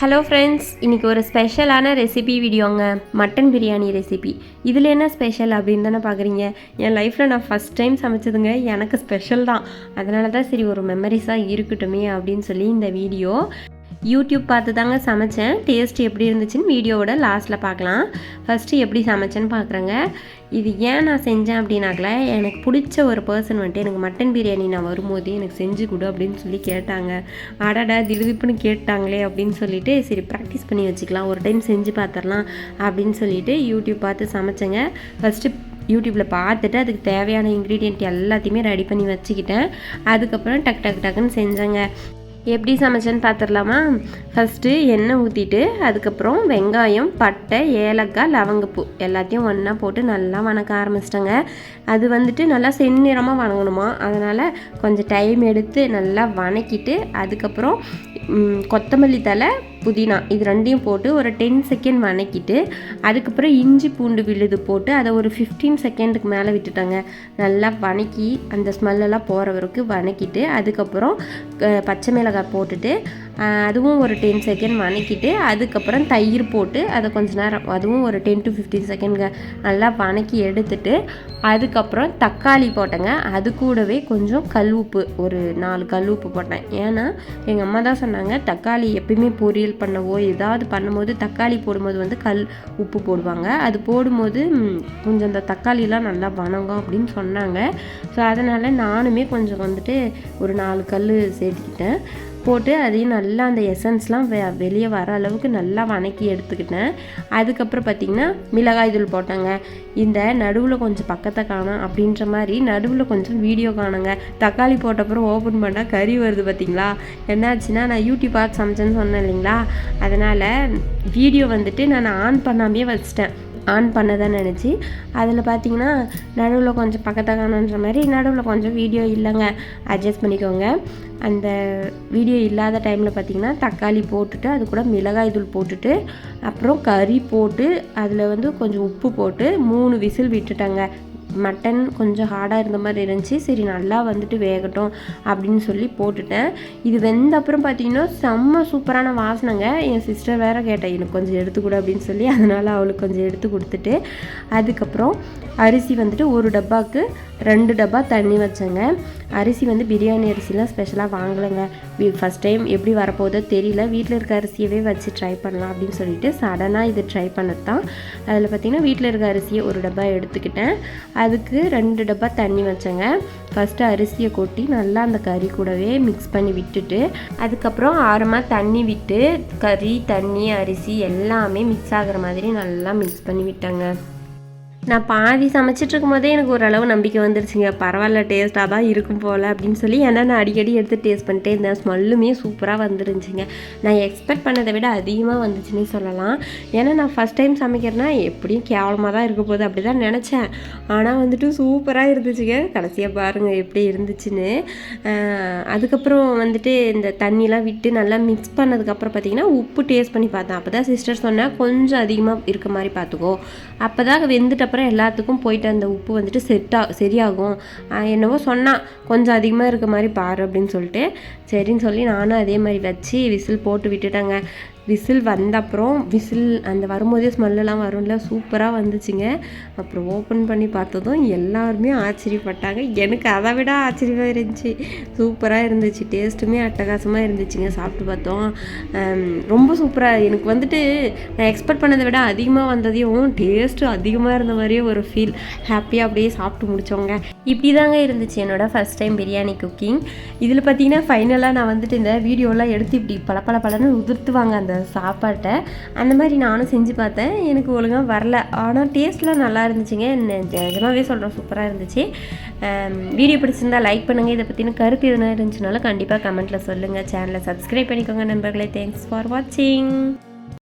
Hello friends இன்றைக்கி ஒரு ஸ்பெஷலான ரெசிபி வீடியோங்க மட்டன் பிரியாணி ரெசிபி இதில் என்ன ஸ்பெஷல் அப்படின்னு தானே பார்க்குறீங்க என் லைஃப்பில் நான் ஃபஸ்ட் டைம் சமைச்சதுங்க. எனக்கு ஸ்பெஷல் தான். அதனால தான் சரி ஒரு மெமரிஸாக இருக்கட்டுமே அப்படின்னு சொல்லி இந்த வீடியோ யூடியூப் பார்த்து தாங்க சமைச்சேன். டேஸ்ட் எப்படி இருந்துச்சுன்னு வீடியோவோட லாஸ்ட்டில் பார்க்கலாம். ஃபஸ்ட்டு எப்படி சமைச்சேன்னு பார்க்குறேங்க. இது ஏன் நான் செஞ்சேன் அப்படின்னாக்கல எனக்கு பிடிச்ச ஒரு பர்சன் வந்துட்டு எனக்கு மட்டன் பிரியாணி நான் வரும்போது எனக்கு செஞ்சு கொடு அப்படின்னு சொல்லி கேட்டாங்க. அடடா திடுதிப்புன்னு கேட்டாங்களே அப்படின்னு சொல்லிட்டு சரி ப்ராக்டிஸ் பண்ணி வச்சுக்கலாம். ஒரு டைம் செஞ்சு பார்த்துடலாம் அப்படின்னு சொல்லிட்டு யூடியூப் பார்த்து சமைச்சேங்க. ஃபஸ்ட்டு யூடியூப்பில் பார்த்துட்டு அதுக்கு தேவையான இன்க்ரீடியன்ட் எல்லாத்தையுமே ரெடி பண்ணி வச்சுக்கிட்டேன். அதுக்கப்புறம் டக் டக் டக்குன்னு செஞ்சேங்க. எப்படி சமைச்சேன்னு பார்த்துடலாமா ஃபஸ்ட்டு எண்ணெய் ஊற்றிட்டு அதுக்கப்புறம் வெங்காயம் பட்டை ஏலக்காய் லவங்கப்பூ எல்லாத்தையும் ஒன்றா போட்டு நல்லா வணக்க ஆரம்பிச்சிட்டேங்க. அது வந்துட்டு நல்லா செந்நிறமாக வணங்கணுமா? அதனால் கொஞ்சம் டைம் எடுத்து நல்லா வணக்கிட்டு அதுக்கப்புறம் கொத்தமல்லி தலை புதினா இது ரெண்டையும் போட்டு ஒரு டென் செகண்ட் வணக்கிட்டு அதுக்கப்புறம் இஞ்சி பூண்டு விழுது போட்டு அதை ஒரு ஃபிஃப்டீன் செகண்டுக்கு மேலே விட்டுட்டாங்க. நல்லா வணக்கி அந்த ஸ்மெல்லெல்லாம் போகிற வரைக்கும் வணக்கிட்டு அதுக்கப்புறம் பச்சை மிளகாய் போட்டுட்டு அதுவும் ஒரு டென் செகண்ட் வணக்கிட்டு அதுக்கப்புறம் தயிர் போட்டு அதை கொஞ்ச நேரம் அதுவும் ஒரு டென் டு ஃபிஃப்டீன் செகண்ட்ங்க நல்லா வணக்கி எடுத்துட்டு அதுக்கப்புறம் தக்காளி போட்டேங்க. அது கூடவே கொஞ்சம் கல் உப்பு ஒரு நாலு கல் உப்பு போட்டேன். ஏன்னா எங்கள் அம்மா தான் சொன்னாங்க தக்காளி எப்பயுமே பொரியல் பண்ணவோ ஏதாவது பண்ணும்போது தக்காளி போடும்போது வந்து கல் உப்பு போடுவாங்க. அது போடும்போது கொஞ்சம் அந்த தக்காளிலாம் நல்லா வணங்கும் அப்படின்னு சொன்னாங்க. ஸோ அதனால் நானுமே கொஞ்சம் வந்துட்டு ஒரு நாலு கல் சேர்த்துக்கிட்டேன். போட்டு அதையும் நல்லா அந்த எசன்ஸ்லாம் வெ வெளியே வர அளவுக்கு நல்லா வணக்கி எடுத்துக்கிட்டேன். அதுக்கப்புறம் பார்த்திங்கன்னா மிளகாய் தூள் போட்டாங்க. இந்த நடுவில் கொஞ்சம் பக்கத்தை காணும் அப்படின்ற மாதிரி நடுவில் கொஞ்சம் வீடியோ காணுங்க. தக்காளி போட்டப்புறம் ஓப்பன் பண்ணால் கறி வருது பார்த்தீங்களா? என்னாச்சுன்னா நான் யூடியூப் பார்த்து சமைச்சேன்னு சொன்னேன் இல்லைங்களா? அதனால் வீடியோ வந்துட்டு நான் ஆன் பண்ணாமே வச்சிட்டேன். ஆன் பண்ணதான் நினச்சி. அதில் பார்த்தீங்கன்னா நடுவில் கொஞ்சம் பக்கத்தை காணுன்ற மாதிரி நடுவில் கொஞ்சம் வீடியோ இல்லைங்க. அட்ஜஸ்ட் பண்ணிக்கோங்க. அந்த வீடியோ இல்லாத டைமில் பார்த்தீங்கன்னா தக்காளி போட்டுட்டு அது கூட மிளகாய் தூள் போட்டுட்டு அப்புறம் கறி போட்டு அதில் வந்து கொஞ்சம் உப்பு போட்டு மூணு விசில் விட்டுட்டாங்க. மட்டன் கொஞ்சம் ஹார்டாக இருந்த மாதிரி இருந்துச்சு. சரி நல்லா வந்துட்டு வேகட்டும் அப்படின்னு சொல்லி போட்டுட்டேன். இது வெந்த அப்புறம் பார்த்தீங்கன்னா செம்ம சூப்பரான வாசனைங்க. என் சிஸ்டர் வேற கேட்டேன் எனக்கு கொஞ்சம் எடுத்துக்கூட கொடு அப்படின்னு சொல்லி. அதனால் அவளுக்கு கொஞ்சம் எடுத்து கொடுத்துட்டு அதுக்கப்புறம் அரிசி வந்துட்டு ஒரு டப்பாவுக்கு ரெண்டு டப்பா தண்ணி வச்சேங்க. அரிசி வந்து பிரியாணி அரிசிலாம் ஸ்பெஷலாக வாங்கலைங்க. ஃபஸ்ட் டைம் எப்படி வரப்போதோ தெரியல. வீட்டில் இருக்க அரிசியவே வச்சு ட்ரை பண்ணலாம் அப்படின்னு சொல்லிட்டு சடனாக இது ட்ரை பண்ணது தான் அதில் பார்த்தீங்கன்னா வீட்டில் இருக்க அரிசியை ஒரு டப்பா எடுத்துக்கிட்டேன். அதுக்கு ரெண்டு டப்பா தண்ணி வச்சேங்க. ஃபஸ்ட்டு அரிசியை கொட்டி நல்லா அந்த கறி கூடவே மிக்ஸ் பண்ணி விட்டுட்டு அதுக்கப்புறம் ஆரமாக தண்ணி விட்டு கறி தண்ணி அரிசி எல்லாமே மிக்ஸ் ஆகிற மாதிரி நல்லா மிக்ஸ் பண்ணி விட்டாங்க. நான் பாதி சமைச்சிட்ருக்கும் போதே எனக்கு ஓரளவு நம்பிக்கை வந்துருச்சுங்க. பரவாயில்ல டேஸ்ட்டாக தான் இருக்கும் போல் அப்படின்னு சொல்லி ஏன்னா நான் அடிக்கடி எடுத்து டேஸ்ட் பண்ணிட்டே இருந்தேன். ஸ்மெல்லுமே சூப்பராக வந்துருந்துச்சுங்க. நான் எக்ஸ்பெக்ட் பண்ணதை விட அதிகமாக வந்துச்சுன்னே சொல்லலாம். ஏன்னா நான் ஃபஸ்ட் டைம் சமைக்கிறேன்னா எப்படியும் கேவலமாக தான் இருக்க போகுது அப்படி தான் நினச்சேன். ஆனால் வந்துட்டு சூப்பராக இருந்துச்சுங்க. கடைசியாக பாருங்கள் எப்படி இருந்துச்சுன்னு. அதுக்கப்புறம் வந்துட்டு இந்த தண்ணிலாம் விட்டு நல்லா மிக்ஸ் பண்ணதுக்கப்புறம் பார்த்தீங்கன்னா உப்பு டேஸ்ட் பண்ணி பார்த்தேன். அப்போ தான் சிஸ்டர் சொன்னால் கொஞ்சம் அதிகமாக இருக்க மாதிரி பார்த்துக்கோ. அப்போ தான் வெந்துட்டப்ப அப்புறம் எல்லாத்துக்கும் போயிட்டு அந்த உப்பு வந்துட்டு செட்டாக சரியாகும். என்னவோ சொன்னால் கொஞ்சம் அதிகமாக இருக்க மாதிரி பாரு அப்படின்னு சொல்லிட்டு சரின்னு சொல்லி நானும் அதே மாதிரி வச்சு விசில் போட்டு விட்டுட்டேங்க. விசில் வந்த அப்புறம் விசில் அந்த வரும்போதே ஸ்மெல்லாம் வரும்ல சூப்பராக வந்துச்சுங்க. அப்புறம் ஓப்பன் பண்ணி பார்த்ததும் எல்லாருமே ஆச்சரியப்பட்டாங்க. எனக்கு அதை விட ஆச்சரியமாக இருந்துச்சு. சூப்பராக இருந்துச்சு. டேஸ்ட்டுமே அட்டகாசமாக இருந்துச்சுங்க. சாப்பிட்டு பார்த்தோம். ரொம்ப சூப்பராக எனக்கு வந்துட்டு நான் எக்ஸ்பெக்ட் பண்ணதை விட அதிகமாக வந்ததையும் டேஸ்ட்டு அதிகமாக இருந்த மாதிரியே ஒரு ஃபீல் ஹாப்பியாக அப்படியே சாப்பிட்டு முடிச்சோங்க. இப்படி தாங்க இருந்துச்சு என்னோடய ஃபஸ்ட் டைம் பிரியாணி குக்கிங் இதில் பார்த்தீங்கன்னா ஃபைனலாக நான் வந்துட்டு இந்த வீடியோலாம் எடுத்து இப்படி பல பல பலன்னு உதிர்த்துவாங்க அந்த சாப்பாட்டை. அந்த மாதிரி நானும் செஞ்சு பார்த்தேன். எனக்கு ஒழுங்காக வரல. ஆனால் டேஸ்ட்லாம் நல்லா இருந்துச்சுங்க. நெ- நிஜமாவே சொல்கிறேன் சூப்பராக இருந்துச்சு. வீடியோ பிடிச்சிருந்தா லைக் பண்ணுங்கள் இதை பற்றின கருத்து எதுனா இருந்துச்சுனாலும் கண்டிப்பாக கமெண்ட்டில் சொல்லுங்கள் சேனலை சப்ஸ்கிரைப் பண்ணிக்கோங்க நண்பர்களே. தேங்க்ஸ் ஃபார் வாட்சிங்